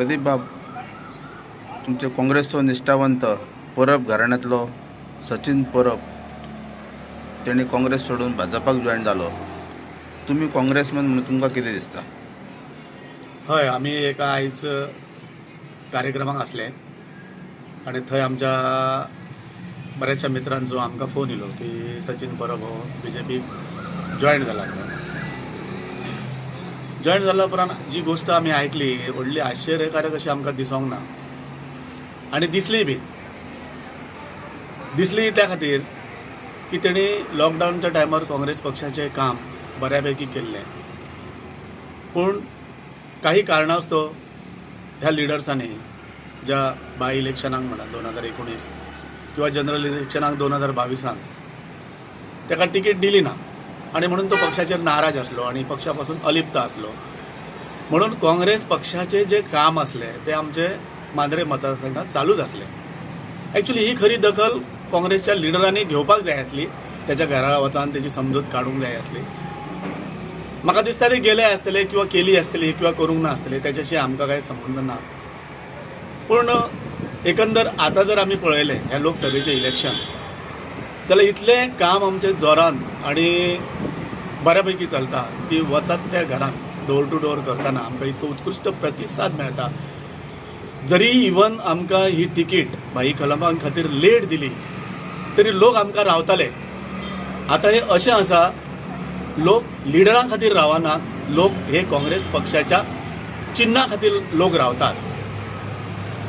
प्रदीप बाब तुमचे काँग्रेसचो निश्ठावंत परब घराण्यांतलो सचिन परब तेणी काँग्रेस सोडून भाजपाक जॉयन जालो तुमी काँग्रेसमॅन म्हणून तुमकां कितें दिसता? हय आमी एका आयज कार्यक्रमाक असले आणि थंय आमच्या बऱ्याचशा मित्रांचो आमकां फोन येयलो की सचिन परब हो बी जे पीक जॉयन जाला जॉयन जाल्या उपरांत जी गोश्ट आमी आयकली व्हडली आश्चर्यकारक अशी आमकां दिसोंक ना. आनी दिसली बी. दिसली त्या खातीर की तेणी लॉकडावनच्या टायमार काँग्रेस पक्षाचें काम बऱ्यापैकी केल्लें. पूण काही कारणास्तव ह्या लिडर्सांनी ज्या बाय इलेक्शनाक म्हणा दोन हजार एकोणीस किंवा जनरल इलेक्शनाक दोन हजार बावीसांत ताका तिकीट दिली ना. आणि म्हणून तो पक्षाचेर नाराज असलो आणि पक्षा पासून अलिप्त असलो. म्हणून काँग्रेस पक्षाचे जे काम असले ते आमचे मांद्रे मतदारसंघात चालूच असले. ॲक्च्युली ही खरी दखल काँग्रेसच्या लिडरांनी घेवपाक जाय आसली त्याच्या घरा वचान त्याची समजूत काडूंक जाय आसली म्हाका दिसता ते गेले आसतले किंवा केली आसतली किंवा करूंक नासतले त्याच्याशी आमकां कांय संबंद ना. पूण एकंदर आतां जर आमी पळयलें ह्या लोकसभेचे इलेक्शन जाल्यार इतलें काम आमचें जोरान आनी बऱ्यापैकी चलता की वचत त्या घरांत डोर टू डोर करताना आमकां इतको उत्कृश्ट प्रतिसाद मेळटा जरी इवन आमकां ही तिकीट भाई कलमां खातीर लेट दिली तरी लोक आमकां रावताले. आतां हे अशें आसा लोक लिडरां खातीर रावनात लोक हे काँग्रेस पक्षाच्या चिन्हा खातीर लोक रावतात.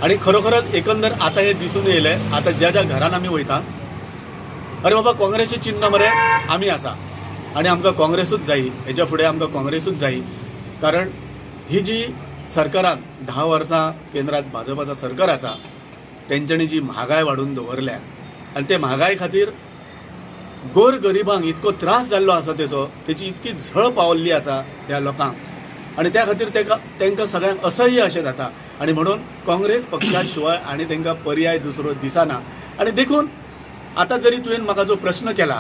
आणि खरोखरच एकंदर आता हे दिसून येयलें आता ज्या ज्या घरान आमी वयता अरे बाबा काँग्रेसचे चिन्ह मरे. आमी आसा आणि आमकां काँग्रेसूच जायी हेच्या फुडें आमकां काँग्रेसूच जायी कारण ही जी सरकारान धा वर्सां केंद्रात भाजपाचा सरकार आसा तेंच्यांनी जी म्हागाय वाडून दवरल्या. आनी ते म्हागाय खातीर गोर गरिबांक इतको त्रास जाल्लो आसा तेचो तेची इतकी झळ पावल्ली आसा ह्या लोकांक. आणि त्या खातीर तेका तेंकां सगळ्यांक असह्य अशें जाता. आणि म्हणून काँग्रेस पक्षा शिवाय आनी तेंकां पर्याय दुसरो दिसना. आणि देखून आता जरी तुवें म्हाका जो प्रश्न केला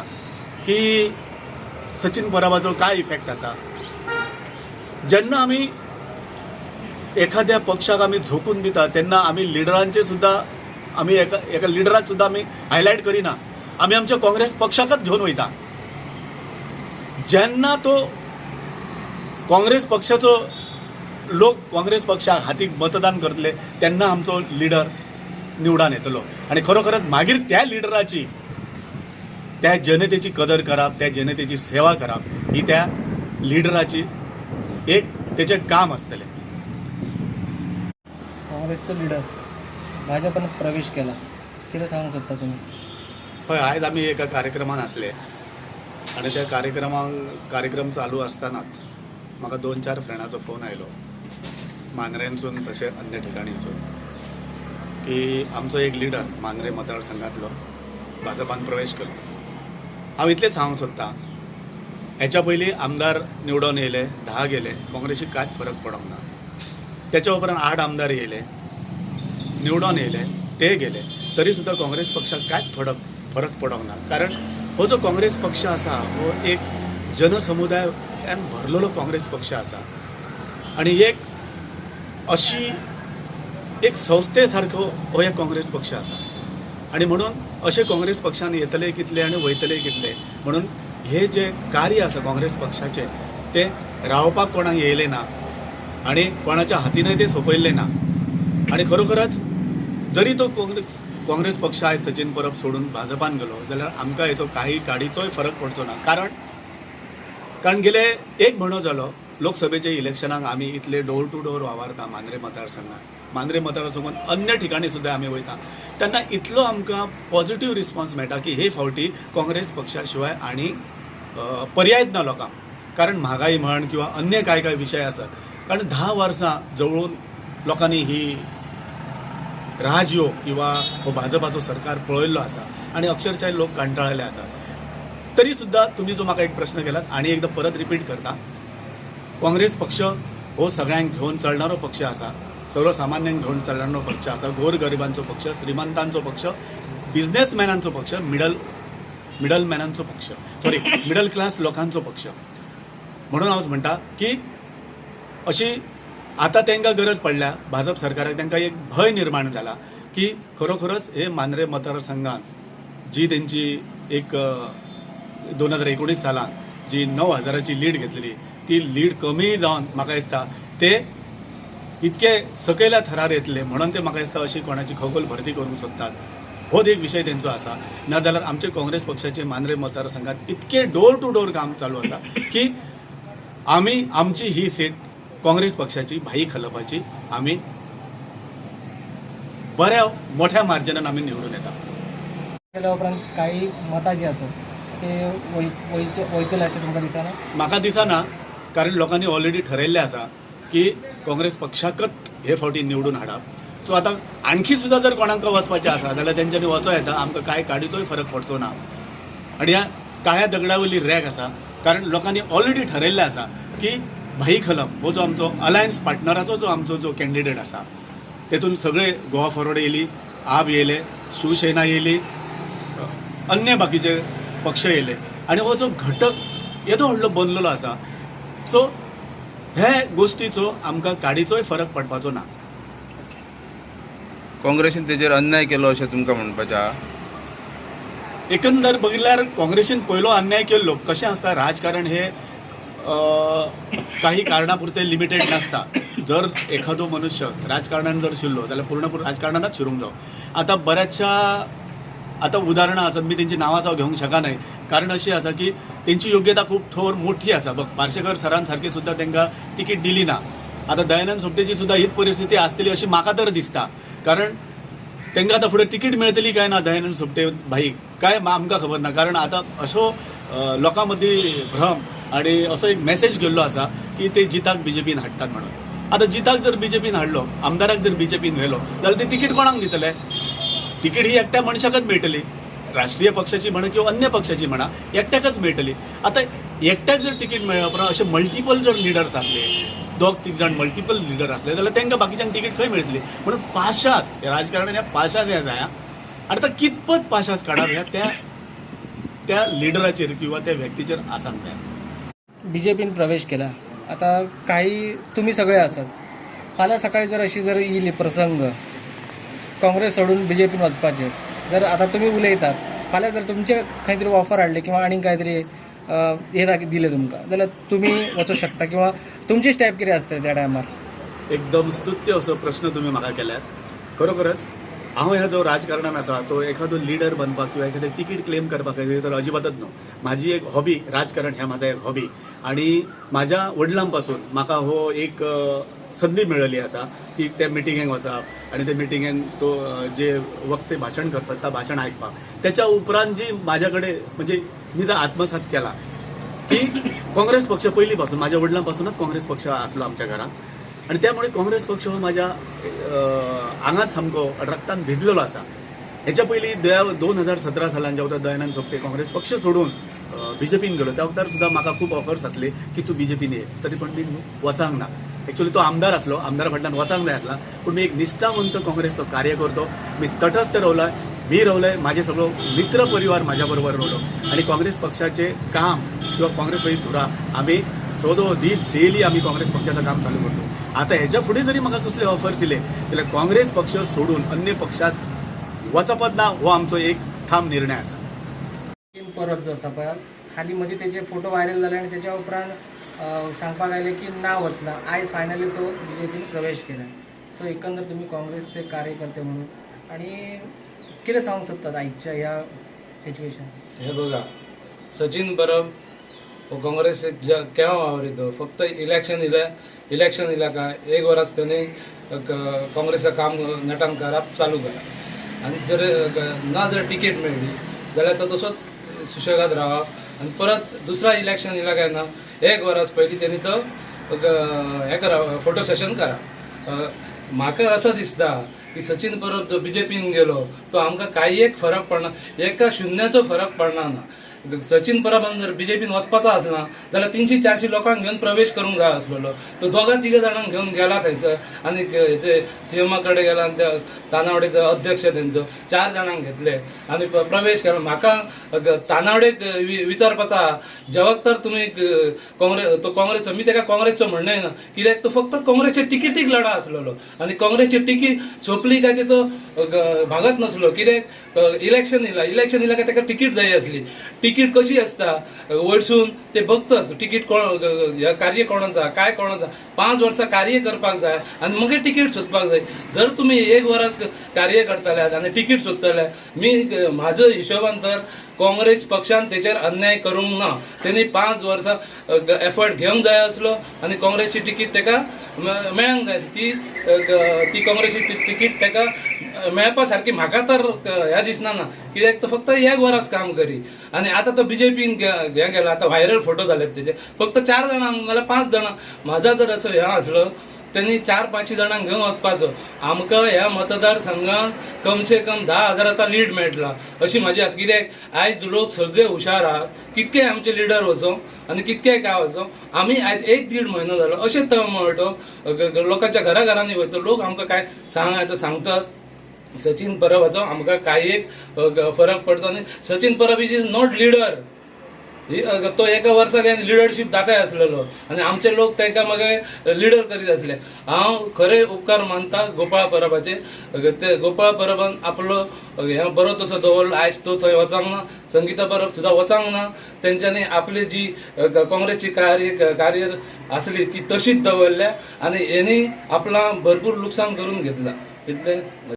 की सचिन परबाचो काय इफेक्ट आसा जेन्ना आमी एखाद्या पक्षाक आमी झोकून दिता तेन्ना आमी लिडरांचे सुद्दां आमी एका एका लिडराक सुद्दां आमी हायलायट करिना. आमी आमच्या काँग्रेस पक्षाकच घेवन वयता जेन्ना तो काँग्रेस पक्षाचो लोक काँग्रेस पक्षाक हातीक मतदान करतले तेन्ना आमचो लिडर निवडान येतलो आणि खरोखरच मागीर त्या लिडराची त्या जनतेची कदर करप त्या जनतेची सेवा करप ही त्या लिडराची एक तेचें काम आसतलें काँग्रेसचो लिडर भाजपान प्रवेश केला कितें सांगूंक सोदता तुमी हय आयज आमी एका कार्यक्रमान आसले आनी त्या कार्यक्रमाक कार्यक्रम चालू आसतनाच म्हाका दोन चार फ्रेंडाचो फोन आयलो. मांद्रेंसून तशें अन्य ठिकाणीसून की आमचो एक लिडर मांद्रे मतदारसंघातलो भाजपान प्रवेश केलो. हांव इतलेंच सांगूंक सोदतां हेच्या पयलीं आमदार निवडून येयले धा गेले. काँग्रेसीक कांयच फरक पडोंक ना तेच्या उपरांत आठ आमदार येयले निवडून येयले ते गेले. तरी सुद्दां काँग्रेस पक्षाक कांयच फरक फरक पडोंक ना कारण हो जो काँग्रेस पक्ष आसा हो एक जनसमुदायान भरलेलो काँग्रेस पक्ष आसा आनी एक अशी एक संस्थे सारको हो एक काँग्रेस पक्ष आसा आणि म्हणून अशे काँग्रेस पक्षान येतले कितले आणि वयतले कितले म्हणून हे जे कार्य आसा काँग्रेस पक्षाचे ते रावपाक कोणाक येयले ना आणि कोणाच्या हातीनय ते सोंपयल्लें ना. आणि खरोखरच जरी तो काँग्रेस काँग्रेस पक्ष आयज सचिन परब सोडून भाजपान गेलो जाल्यार आमकां हेचो काही काडीचोय फरक पडचो ना. कारण कारण गेले एक म्हयनो जालो लोकसभेच्या इलेक्शनाक आमी इतले डोर टू डोर वावरता मांद्रे मतदारसंघात. मांद्रे मतदारसंघात अन्य ठिकाणी सुद्दां आमी वयता तेन्ना इतलो आमकां पॉझिटिव्ह रिस्पॉन्स मेळटा की हे फावटी काँग्रेस पक्षा शिवाय आनी पर्यायच ना लोकांक. कारण म्हागाई म्हण किंवा अन्य काय काय विशय आसात कारण धा वर्सां जवळून लोकांनी ही राजयो किंवा हो भाजपाचो सरकार पळयल्लो आसा आणि अक्षरशः लोक कंटाळले आसात. तरी सुद्दां तुमी जो म्हाका एक प्रश्न केलात आनी एकदां परत रिपीट करता काँग्रेस पक्ष हो सगळ्यांक घेवन चलणारो पक्ष आसा. सर्वसामान्यांक घेवन चलणारो पक्ष आसा गोर गरिबांचो पक्ष श्रीमंतांचो पक्ष बिझनेसमॅनांचो पक्ष मिडल मिडल मॅनांचो पक्ष. सॉरी मिडल क्लास लोकांचो पक्ष. म्हणून हांव म्हणटा की अशी आता तांकां गरज पडल्या भाजप सरकाराक तांकां एक भंय निर्माण जाला की खरोखरच हे मांद्रे मतदारसंघात जी त्यांची एक दोन हजार एकोणीस सालांत जी णव हजाराची लीड घेतलेली ती लीड कमी जावन म्हाका दिसता ते इतके सकयल्या थरार येतले. म्हणून ते म्हाका दिसता अशी कोणाची खगोल भरती करूंक सोदतात होच एक विशय तेंचो आसा नाजाल्यार आमचे काँग्रेस पक्षाचे मांद्रे मतदारसंघात इतके डोर टू डोर काम चालू आसा की आमी आमची ही सीट काँग्रेस पक्षाची भाई खलपाची आमी बऱ्या मोठ्या मार्जिनान आमी निवडून येता. केल्या उपरांत काही मतां जी आसात ते वयतले अशें तुमकां दिसना? म्हाका दिसना कारण लोकांनी ऑलरेडी ठरयल्लें आसा की काँग्रेस पक्षाकच हे फावटी निवडून हाडप सो आतां आणखी सुद्दां जर कोणाक वचपाचें आसा जाल्यार तेंच्यांनी वचो येता आमकां कांय काडीचोय फरक पडचो ना. आनी ह्या काळ्या दगडा वयली रॅग आसा कारण लोकांनी ऑलरेडी ठरयल्लें आसा की भाई खलप हो जो आमचो अलायन्स पार्टनराचो जो आमचो जो कॅन्डिडेट आसा तेतून सगळे गोवा फॉरवर्ड येयली आप येयले शिवसेना येयली अन्य बाकीचे पक्ष येयले. आनी हो जो घटक येदो व्हडलो बनलेलो आसा सो हे गोश्टीचो आमकां काडीचोय फरक पडपाचो ना. काँग्रेसीन तेजेर अन्याय केलो अशें तुमकां म्हणपाचें आहा एकंदर बघितल्यार काँग्रेसीन पयलो अन्याय केल्लो. कशें आसता? राजकारण हे काही कारणापुरते लिमिटेड नासता. जर एखादो मनुष्य राजकारणान जर शिरलो जाल्यार पूर्णपूर राजकारणानच शिरूंक जावो. आतां बऱ्याचशा आतां उदाहरणां आसात मी तेंची नांवांच हांव घेवंक शकना कारण अशी आसा की तेंची योग्यता खूब थोर मोठी आसा बघ पार्शेकर सरान सारकी सुद्दां तांकां तिकीट दिली ना. आतां दयानंद सोपटेची सुद्दां हीच परिस्थिती आसतली अशी म्हाका तर दिसता. कारण तांकां आतां फुडें तिकीट मेळटली काय ना दयानंद सोपटे भाईक काय आमकां खबर ना? कारण आतां असो लोकां मदीं भ्रम आनी असो एक मेसेज गेल्लो आसा की ते जिताक बीजेपीन हाडटात म्हणून. आतां जिताक जर बीजेपीन हाडलो आमदाराक जर बीजेपीन व्हेलो जाल्यार ते तिकीट कोणाक दितले? तिकीट ही एकट्या मनशाकच मेळटली राष्ट्रीय पक्षाची म्हणा किंवा अन्य पक्षाची म्हणा एकट्याकच मेळटली आता एकट्याक जर तिकीट मेळ्ळा असे मल्टिपल जर लिडर्स असले दोग तीग जाण मल्टिपल लिडर असले जाल्यार तांकां बाकीच्यांक तिकीट खंय मेळटली म्हणून पाशास हे राजकारणान ह्या पाशास हे जाय. आतां कितपत पाशास काडप ह्या त्या त्या लिडराचेर किंवा त्या व्यक्तीचेर आसांक जाय बी जे पीन प्रवेश केला. आता काही तुम्ही सगळे आसात फाल्यां सकाळी जर अशी जर येयली प्रसंग काँग्रेस सोडून बी जे पीन वचपाचे जर आता तुम्ही उलयतात फाल्यां जर तुमचे खंय तरी ऑफर हाडले किंवा आणि काहीतरी तरी हे दिले तुमकां जाल्यार तुमी वचूंक शकता किंवा तुमची स्टेप कितें आसता त्या टायमार एकदम स्तुत्य असो प्रश्न तुम्ही म्हाका केल्यात. खरोखरच हांव ह्या जो राजकारणान आसा तो एखादो लिडर बनपाक किंवा एखादें तिकीट क्लेम करपाक तर अजिबातच न्हू म्हाजी एक हॉबी राजकारण हें म्हाजो एक हॉबी आणि म्हाज्या वडिलां पासून म्हाका हो एक संदी मेळिल्ली आसा की त्या मिटिंगेक वचप आणि त्या मिटिंगेक तो जे वक्ते भाशण करतात त्या भाशण आयकपाक त्याच्या उपरांत जी म्हाज्या कडेन म्हणजे मी जर आत्मसात केला की काँग्रेस पक्ष पयलीं पासून माझ्या वडिलांपासूनच काँग्रेस पक्ष असलो आमच्या घरात आणि त्यामुळे काँग्रेस पक्ष हो माझ्या आंगात सामको रक्तान भिजलेलो आसा हेच्या पयलीं दया दोन हजार सतरा सालान जेवता दयानंद सोपटे काँग्रेस पक्ष सोडून बीजेपीन गेलो त्या वक्तार सुद्धा म्हाका खूब ऑफर्स असले की तू बीजेपीन ये. तरी पण मी वचांक ना ॲक्च्युली तो आमदार असलो आमदार फाटल्यान वचांक जाय आसला पूण मी एक निश्ठावंत काँग्रेसचो कार्यकर्तो मी तटस्थ रावलाय मी रवलंय माझे सगळं मित्र परिवार माझ्या बरोबर रवलो. आणि काँग्रेस पक्षाचे काम किंवा काँग्रेस पळय धुरा आम्ही चोदो दीस डेली आम्ही काँग्रेस पक्षाचं काम चालू करतो. आता ह्याच्या फुडें जरी म्हाका कसले ऑफर्स दिले जाल्यार काँग्रेस पक्ष सोडून अन्य पक्षात वचपत ना हो आमचो एक ठाम निर्णय आसा परब जो आसा पळय खाली मदीं तेचे फोटो व्हायरल जाले आनी तेच्या उपरांत सांगपा सांगपाक आयलें की ना वचना. आयज फायनली तो बी जे पीन प्रवेश केला. सो एकंदर तुमी काँग्रेसचे कार्यकर्ते म्हणून. आणि कितें सांगूंक शकतात आयच्या ह्या सिच्युएशन हे बघा सचिन परब हो काँग्रेस ज- केव्हा वावरितो? फक्त इलेक्शन इला इलेक्शन इला काय एक वरास त्यांनी काँग्रेसचं काम नटान करप चालू करा आणि जर ना जर तिकीट मेळ्ळी जाल्यार तो तसोच सुशेगाद रावप आणि परत दुसरा इलेक्शन इला काय ना? एक वरास पयलीं त्यांनी तो हे करा फोटो सेशन करा. म्हाका असं दिसता की सचिन परब जो बी गेलो तो आमकां काही एक फरक पडना एका शुन्याचो फरक पडना ना. सचिन परबान जर बीजेपीन वचपाचो आसना जाल्यार तिनशी चारशी लोकांक घेवन प्रवेश करूंक जाय आसलेलो तो दोगा तिगा जाणांक घेवन गेला थंयसर आनी हेचे सीएमा कडेन गेला आनी त्या तानावडेचो अध्यक्ष तेंचो चार जाणांक घेतले. आनी प्रवेश केलो. म्हाका तानावडेक विचारपाचो विचारपाचा. आहा, तर तुमी काँग्रेस तो काँग्रेस मी तेका काँग्रेसचो म्हणणें ना. कित्याक तो फक्त काँग्रेसच्या तिकेटीक लढा आसलेलो आनी काँग्रेसची तिकीट सोंपली काय तो भागत नासलो. कित्याक इलेक्शन येयला इलेक्शन येयला काय ताका तिकीट जाय आसली तिकीट कशी आसता वयरसून ते बघतात तिकीट कोण कार्य कोणाचा काय कोणाचा? पांच वर्सां कार्य करपाक जाय आनी मागीर तिकीट सोदपाक जाय. जर तुमी एक वराच कार्य करतल्यात आनी तिकीट सोदतले मी म्हाजो हिशोबान तर काँग्रेस पक्षान तेचेर अन्याय करूंक ना. तेणी पांच वर्सां एफर्ट घेवंक जाय आसलो आनी काँग्रेसची तिकीट ताका मे- मेळोंक जाय. ती ती काँग्रेसची तिकीट ताका मेळपा सारकी म्हाका तर ह्या दिसना ना. कित्याक तो फक्त एक वरास काम करी. आनी आतां तो बीजेपीन हे गेला. आतां व्हायरल फोटो जालेत तेजे फक्त चार जाणां जाल्यार पांच जाणां. म्हाजा जर असो हे आसलो त्यांनी चार पांचशे जाणांक घेवन वचपाचो आमकां ह्या मतदारसंघात कमसे कम धा हजाराचा लीड मेळटला अशी म्हाजी आसा कित्याक? आयज लोक सगळे हुशार आहात. कितके आमचे लिडर वचो आनी कितके काय वचो आमी आयज एक दीड म्हयनो जालो अशें तळमळटो लोकांच्या घरा घरांनी वयता लोक आमकां काय सांग सांगतात. सचिन परब हाचो आमकां कांय एक फरक पडतो आनी Sachin Parab is is not leader तो एका वर्साक लिडरशीप दाखय आसलेलो आनी आमचे लोक ताका मागीर लिडर करीत आसले हांव खरे उपकार मानता गोपाळ परबाचे. ते गोपाळ परबान आपलो हे बरो तसो दवरलो आयज तो थंय वचांक ना. संगीता परब सुद्दां वचांक ना. तेंच्यांनी आपली जी काँग्रेसची कार्य कार्य आसली ती तशीच दवरल्या आनी हेणी आपला भरपूर लुकसाण करून घेतला. इतलें